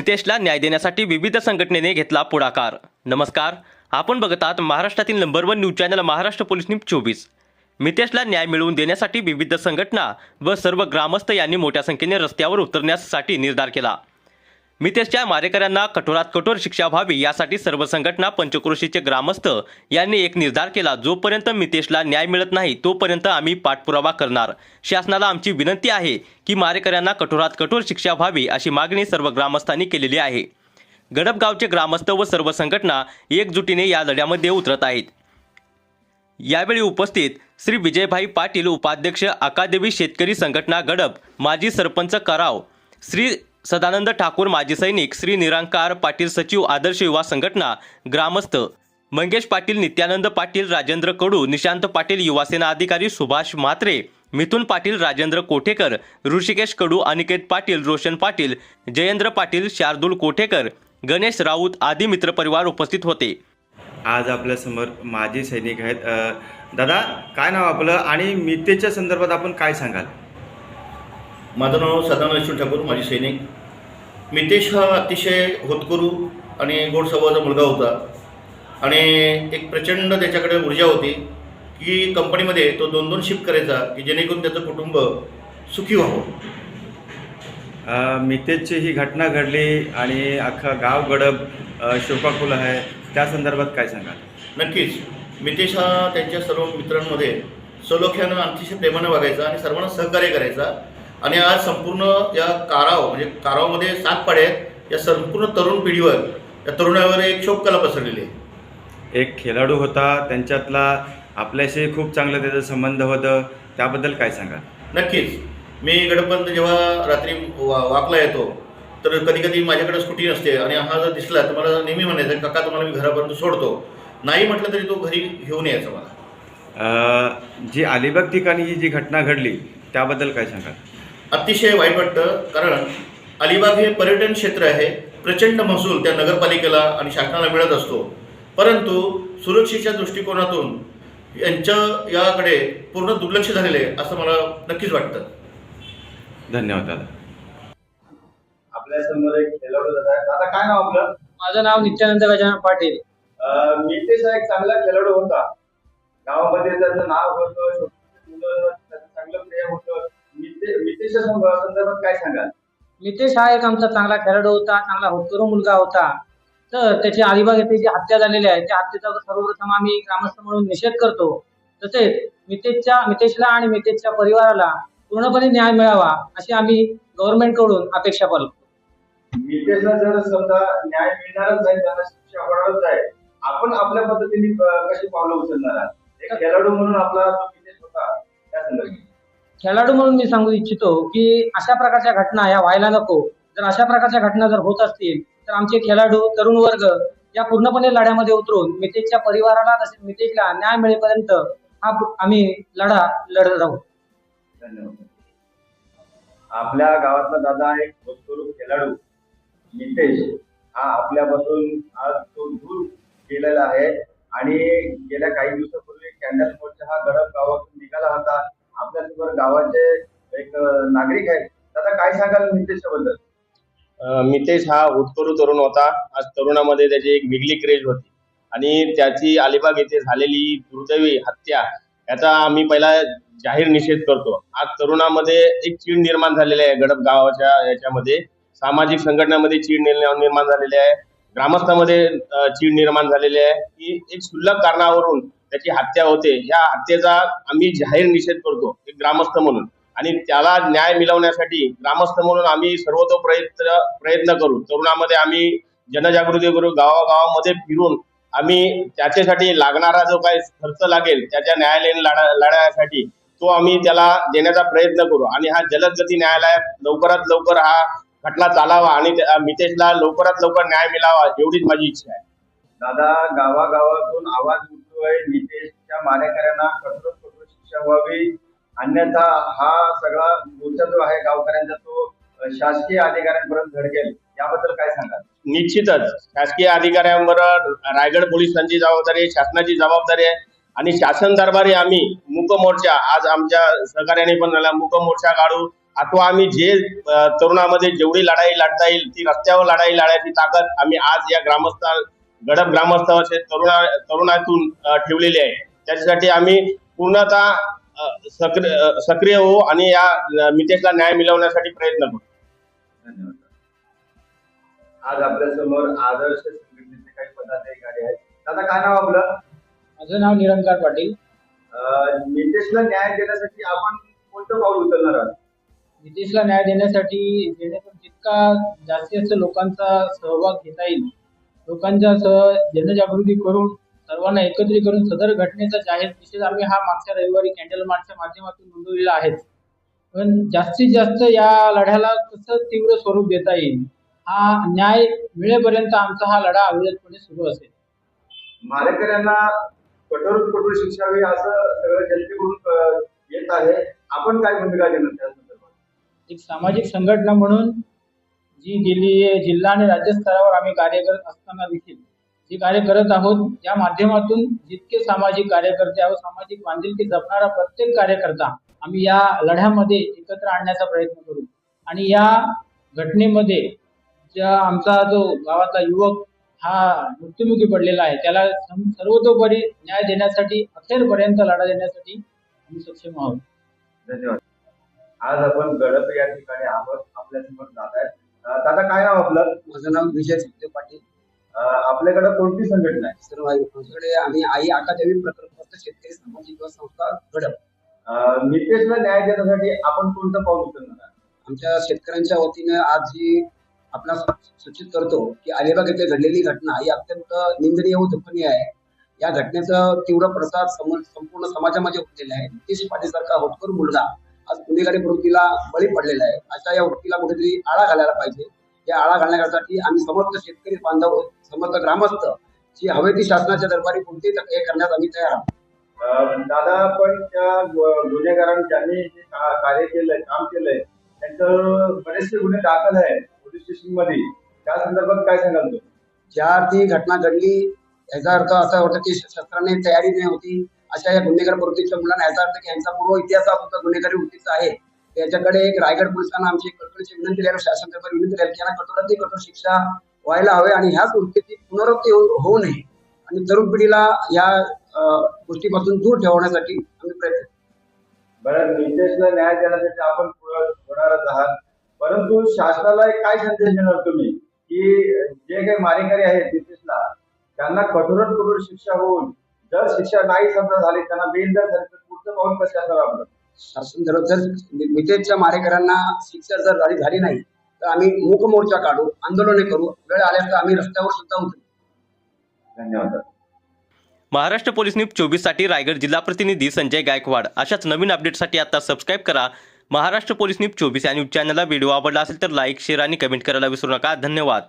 नितेशला न्याय देण्यासाठी विविध संघटनेने घेतला पुढाकार. नमस्कार. आपण बघत आहात महाराष्ट्रातील number one news channel Maharashtra police news चोवीस. मितेशला न्याय मिळवून देण्यासाठी विविध संघटना व सर्व ग्रामस्थ यांनी मोठ्या संख्येने रस्त्यावर उतरण्यासाठी निर्धार केला. मितेशच्या मारेकऱ्यांना कठोरात कठोर शिक्षा व्हावी यासाठी सर्व संघटना पंचक्रोशीचे ग्रामस्थ यांनी एक निर्धार केला जोपर्यंत मितेशला न्याय मिळत नाही तोपर्यंत आम्ही पाठपुरावा करणार. शासनाला आमची विनंती आहे की मारेकऱ्यांना कठोरात कठोर शिक्षा व्हावी अशी मागणी सर्व ग्रामस्थांनी केलेली आहे. गडपगावचे ग्रामस्थ व सर्व संघटना एकजुटीने या लढ्यामध्ये उतरत आहेत. यावेळी उपस्थित श्री विजयभाई पाटील उपाध्यक्ष अकादेवी शेतकरी संघटना गडप माजी सरपंच कराव श्री सदानंद ठाकूर माजी सैनिक श्री निरांकार पाटील सचिव आदर्श युवा संघटना ग्रामस्थ. मंगेश पाटील नित्यानंद पाटील राजेंद्र कडू निशांत पाटील युवासेना अधिकारी सुभाष म्हात्रे मिथुन पाटील राजेंद्र कोठेकर ऋषिकेश कडू अनिकेत पाटील रोशन पाटील जयेंद्र पाटील शार्दूल कोठेकर गणेश राऊत आदी मित्रपरिवार उपस्थित होते. आज आपल्यासमोर माजी सैनिक आहेत. दादा काय नाव आपलं? आणि मितेच्या संदर्भात आपण काय सांगाल? माझं नाव सदानंद यशवंत ठाकूर माझी सैनिक. मितेश हा अतिशय होतकरू आणि गोड स्वभावाचा मुलगा होता. आणि एक प्रचंड त्याच्याकडे ऊर्जा होती की कंपनीमध्ये तो दोन दोन शिफ्ट करायचा की जेणेकरून त्याचं कुटुंब सुखी व्हावं. अ, मितेची ही घटना घडली आणि अख्खा गाव गडब शोकाकुल आहे. त्या संदर्भात काय सांगाल? नक्कीच. मितेश हा त्यांच्या सर्व मित्रांमध्ये सलोख्यानं अतिशय प्रेमानं वागायचा आणि सर्वांना सहकार्य करायचा. आणि आज संपूर्ण या काराव म्हणजे कारावमध्ये सात पाडे आहेत. या संपूर्ण तरुण पिढीवर या तरुणावर एक शोककला पसरलेली आहे. एक खेळाडू होता त्यांच्यातला आपल्याशी खूप चांगलं त्याचा संबंध होतं. त्याबद्दल काय सांगाल? नक्कीच. मी गडपंत जेव्हा रात्री वा वाकला येतो तर कधी कधी माझ्याकडे स्कूटी नसते आणि हा जर दिसला तर मला नेहमी म्हणायचं काका तुम्हाला मी घरापर्यंत सोडतो. नाही म्हटलं तरी तो घरी घेऊन यायचा मला. जी अलिबाग ठिकाणी ही जी घटना घडली त्याबद्दल काय सांगाल? अतिशय वाईट वाटतं कारण अलिबाग हे पर्यटन क्षेत्र आहे. प्रचंड महसूल त्या नगरपालिकेला आणि शासनाला मिळत असतो. परंतु सुरक्षेच्या दृष्टिकोनातून यांच्या याकडे पूर्ण दुर्लक्ष झालेले आहे असं मला नक्कीच वाटतं. धन्यवाद दादा. आपल्यासमोर एक खेळाडू दादा आहे. दादा काय नाव आपलं? माझं नाव नित्यानंद गजानन पाटील. अं, मितेश हा एक चांगला खेळाडू होता. गावामध्ये त्याचं नाव होतं छोटी मुलं त्याचं चांगलं प्रेम होतं. मितेशच्या संदर्भात काय सांगाल? नितेश हा एक आमचा चांगला खेळाडू होता चांगला होतकरू मुलगा होता. तर त्याची अलिबाग येथे जी हत्या झालेली आहे त्या हत्येचा सर्वप्रथम आम्ही ग्रामस्थ म्हणून निषेध करतो. तसेच मितेशच्या मितेशला आणि मितेशच्या परिवाराला पूर्णपणे न्याय मिळावा अशी आम्ही गव्हर्नमेंटकडून अपेक्षा करतो मितेशला जर समजा न्याय मिळणारच आहे त्याला शिक्षा होणारच आहे आपण आपल्या पद्धतीने कशी पावलं उचलणार खेळाडू म्हणून आपला मितेश होता त्या संदर्भात. खेळाडू म्हणून मी सांगू इच्छितो की अशा प्रकारच्या घटना या व्हायला नको. जर अशा प्रकारच्या घटना जर होत असतील तर आमचे खेळाडू तरुण वर्ग या पूर्णपणे लढ्यामध्ये उतरून मितेशच्या परिवाराला तसेच मितेशला न्याय मिळेपर्यंत हा आम्ही लढा लढत राहू. धन्यवाद. आपल्या गावातला दादा एक भूतपूर्व खेळाडू नितेश हा आपल्यापासून आज तो दूर गेलेला आहे आणि गेल्या काही दिवसापूर्वी कॅन्डल मोर्चा हा गडप गावातून निघाला होता. आपल्यासमोर गावाचे एक नागरिक आहेत. आता काय सांगाल मितेशबद्दल? मितेश हा होतकरू तरुण होता. आज तरुणामध्ये त्याची एक वेगळी क्रेज होती. आणि त्याची अलिबाग येथे झालेली दुर्दैवी हत्या याचा आम्ही पहिला जाहीर निषेध करतो. आज तरुणामध्ये एक चीड निर्माण झालेली आहे गडप गावाच्या याच्यामध्ये. सामाजिक संघटनामध्ये चीड निर्माण निर्माण झालेली आहे. ग्रामस्थामध्ये चीड निर्माण झालेली आहे. की एक क्षुल्लक कारणावरून त्याची हत्या होते. या हत्येचा आम्ही जाहीर निषेध करतो एक ग्रामस्थ म्हणून. आणि त्याला न्याय मिळवण्यासाठी ग्रामस्थ म्हणून आम्ही सर्वतो प्रयत्न प्रयत्न करू. तरुणामध्ये आम्ही जनजागृती करू. गावागावामध्ये फिरून आम्ही त्याच्यासाठी लागणारा जो काही खर्च लागेल त्याच्या न्यायालयीन लढा लढण्यासाठी तो आम्ही त्याला देण्याचा प्रयत्न करू. आणि हा जलदगती न्यायालयात लवकरात लवकर हा खटला चालावा आणि मितेशला लवकरात लवकर न्याय मिळावा एवढीच माझी इच्छा आहे. दादा गावागावातून आवाज उठतोय नितेशच्या मारेकऱ्यांना कठोर कठोर शिक्षा व्हावी. अन्यथा हा सगळा मोर्चा जो आहे गावकऱ्यांचा तो शासकीय अधिकाऱ्यांपर्यंत धडकेल याबद्दल काय सांगाल? निश्चितच. शासकीय अधिकाऱ्यांवर रायगड पोलिसांची जबाबदारी शासनाची जबाबदारी आहे. आणि शासन दरबारी आम्ही मुक मोर्चा आज आमच्या सहकार्याने पण झाला मुक मोर्चा काढू. अथवा आम्ही जे तरुणामध्ये जेवढी लढाई लढता येईल ती रस्त्यावर लढाई लढायची ताकद आम्ही आज या ग्रामस्थ गडप ग्रामस्थाचे तरुणा तरुणातून ठेवलेली आहे त्याच्यासाठी आम्ही पूर्णतः सक्रिय सक्रिय होऊ आणि या मितेशला न्याय मिळवण्यासाठी प्रयत्न करू. धन्यवाद. आज आपल्यासमोर आदर्श संघटनेचे काही पदाधिकारी आहेत. दादा काय नाव आपलं? माझं नाव निरंकार पाटील. अं, नितेशला न्याय देण्यासाठी आपण कोणतं पाऊल उचलणार आहात? नितेशला न्याय देण्यासाठी जेणेकरून जितका जास्तीत जास्त लोकांचा सहभाग घेता येईल लोकांच्या सह जनजागृती करून सर्वांना एकत्रित करून सदर घटनेचा जाहीर निषेध आम्ही हा मागच्या रविवारी कॅन्डल मार्चच्या माध्यमातून नोंदवलेला आहेच पण जास्तीत जास्त या लढ्याला कसं तीव्र स्वरूप देता येईल? हा न्याय मिळेपर्यंत आमचा हा लढा अविरतपणे सुरू असेल. मारेकऱ्यांना कठोर कठोर शिक्षा हवी असं सगळं जनतेकडून येत आहे. आपण काय भूमिका घेणार त्या संदर्भात एक सामाजिक संघटना म्हणून जी गेली जिल्हा आणि राज्य स्तरावर आम्ही कार्य करत असताना देखील जे कार्य करत आहोत या माध्यमातून जितके सामाजिक कार्यकर्ते आहोत सामाजिक बांधिलकी जपणारा प्रत्येक कार्यकर्ता आम्ही या लढ्यामध्ये एकत्र आणण्याचा प्रयत्न करू. आणि या घटनेमध्ये ज्या आमचा जो गावातला युवक हा मृत्युमुखी पडलेला आहे त्याला सम- सर्वतोपरी न्याय देण्यासाठी अखेरपर्यंत लढा देण्यासाठी आम्ही सक्षम आहोत. धन्यवाद. आज आपण गडप या ठिकाणी आहोत. आपल्यासमोर जात आहेत. दादा काय नाव आपलं? माझं नाव विजय सुखदेव पाटील. आपल्याकडे कोणती संघटना आहे? सर्व आमच्याकडे आम्ही आई अकादमी प्रकल्पग्रस्त शेतकरी सामाजिक संस्था घडप. नितेशला न्याय देण्यासाठी आपण कोणतं पाऊल उचलणार आमच्या शेतकऱ्यांच्या वतीने आज ही आपला सूचित करतो की अलिबाग येथे घडलेली घटना ही अत्यंत निंदनीय व दुःखनीय आहे. या घटनेचा तीव्र प्रसार संपूर्ण समाजामध्ये होतलेला आहे. नितीश पाटील सारखा होतकर मुलगा आज गुन्हेगारी प्रवृत्तीला बळी पडलेला आहे. अशा या वृत्तीला कुठेतरी आळा घालायला पाहिजे. या आळा घालण्यासाठी आम्ही समस्त शेतकरी बांधव समस्त ग्रामस्थ जी हवे ती शासनाच्या दरबारी कोणतीही हे करण्यास आम्ही तयार आहोत. दादा पण त्या गुन्हेगारांनी ज्यांनी कार्य केलंय काम केलंय त्यांचं बरेचसे गुन्हे दाखल आहे पोलीस स्टेशनमध्ये त्या संदर्भात काय सांगाल तुम्ही? ज्या ती घटना घडली याचा अर्थ असा होता की शस्त्राने तयारी नाही होती. अशा या गुन्हेगार प्रवृत्तीच्या मुलांना याचा अर्थ की यांचा पूर्व इतिहास हा फक्त गुन्हेगारी वृत्तीचा आहे. त्याच्याकडे एक रायगड पोलिसांना आमची कठोरची विनंती द्यायला शासन दरबारी विनंती द्यायला की यांना कठोरात कठोर शिक्षा व्हायला हवे आणि ह्याच वृत्तीची पुनरावृत्ती होऊ नये. आणि तरुण पिढीला या गोष्टीपासून दूर ठेवण्यासाठी आम्ही प्रयत्न बरं नितेशला न्याय देण्यासाठी आपण पुढं होणारच आहात. परंतु शासनाला एक काय संदेश देणार तुम्ही? की जे काही मारेकरी आहेत नितेशला त्यांना कठोरात कठोर शिक्षा होऊन जर शिक्षा नाही समजा झाली त्यांना बेल जर झाली तर पुढचं पाऊल कसं आपलं? शासन जर जर मितेच्या मारेकऱ्यांना शिक्षा जर झाली झाली नाही तर आम्ही मूक मोर्चा काढू आंदोलने करू. वेळ आल्यास तर आम्ही रस्त्यावर सुद्धा उतरू. धन्यवाद. महाराष्ट्र पोलीस न्यूज चोवीससाठी रायगड जिल्हा प्रतिनिधी संजय गायकवाड. अशाच नवीन अपडेटसाठी आता सबस्क्राईब करा. महाराष्ट्र पोलीस न्यूज चोवीस या न्यूज चॅनलला व्हिडिओ आवडला असेल तर लाईक शेअर आणि कमेंट करायला विसरू नका. धन्यवाद.